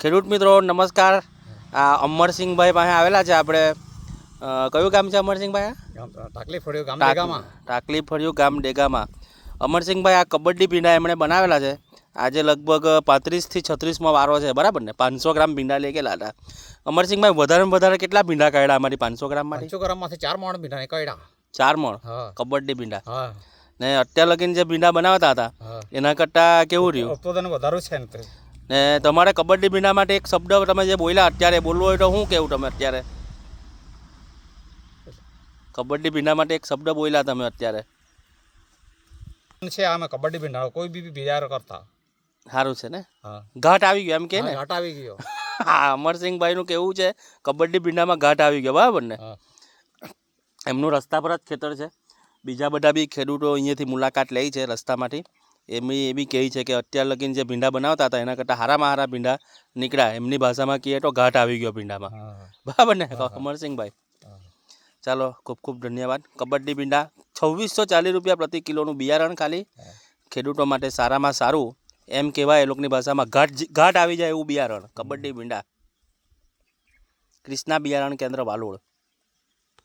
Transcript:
ખેડૂત મિત્રો નમસ્કાર. આ અમરસિંહભાઈ પાસે આવેલા છે આપણે. કયું ગામ છે અમરસિંહભાઈ આ? ફળિયું ગામ ડેગામાં. ટાકલી ફળિયું ગામ ડેગામાં. અમરસિંહભાઈ આ કબડ્ડી ભીંડા એમણે બનાવેલા છે. આજે લગભગ પાંત્રીસથી છત્રીસમાં વારો છે બરાબર ને? પાંચસો ગ્રામ ભીંડા લઈ ગયેલા હતા. અમરસિંહભાઈ વધારે વધારે કેટલા ભીંડા કાઢ્યા અમારી પાંચસો ગ્રામ પાંચસો ગ્રામમાંથી ચાર મણ ભીંડા કાઢ્યા. ચાર મણ? કબડ્ડી ભીંડા ને અત્યાર લગીને જે ભીંડા બનાવતા હતા એના કરતાં કેવું રહ્યું? ઉત્પાદન વધારું છે ને તમારે કબડ્ડી ભીંડા માટે એક શબ્દ તમે જે બોલ્યા અત્યારે બોલવો હોય તો શું કેવું તમે અત્યારે? કબડ્ડી ભીંડા માટે એક શબ્દ બોલ્યા તમે અત્યારે. છે આમે કબડ્ડી ભીંડાળો કોઈ બી બીજા કરતા. સારું છે ને? ઘાટ આવી ગયો એમ કે ને? ઘાટ આવી ગયો. હા અમરસિંહભાઈનું કેવું છે કબડ્ડી ભીંડામાં ઘાટ આવી ગયો બરાબર ને? એમનું રસ્તા પર જ ખેતર છે. બીજા બધા બી ખેડૂતો અહીંયાથી મુલાકાત લે છે રસ્તામાંથી. એમની એ બી કહે છે કે અત્યાર લગીને જે ભીંડા બનાવતા હતા એના કરતાં હારામાં હારા ભીંડા નીકળ્યા. એમની ભાષામાં કહીએ તો ઘાટ આવી ગયો ભીંડામાં. બરાબર ને. અમરસિંહભાઈ. ચાલો ખૂબ ખૂબ ધન્યવાદ. કબડ્ડી ભીંડા છવ્વીસો ચાલીસ રૂપિયા પ્રતિ કિલોનું બિયારણ ખાલી. ખેડૂતો માટે સારામાં સારું. એમ કહેવાય એ લોકોની ભાષામાં ઘાટ ઘાટ આવી જાય એવું બિયારણ કબડ્ડી ભીંડા. ક્રિષ્ના બિયારણ કેન્દ્ર વાલોડ.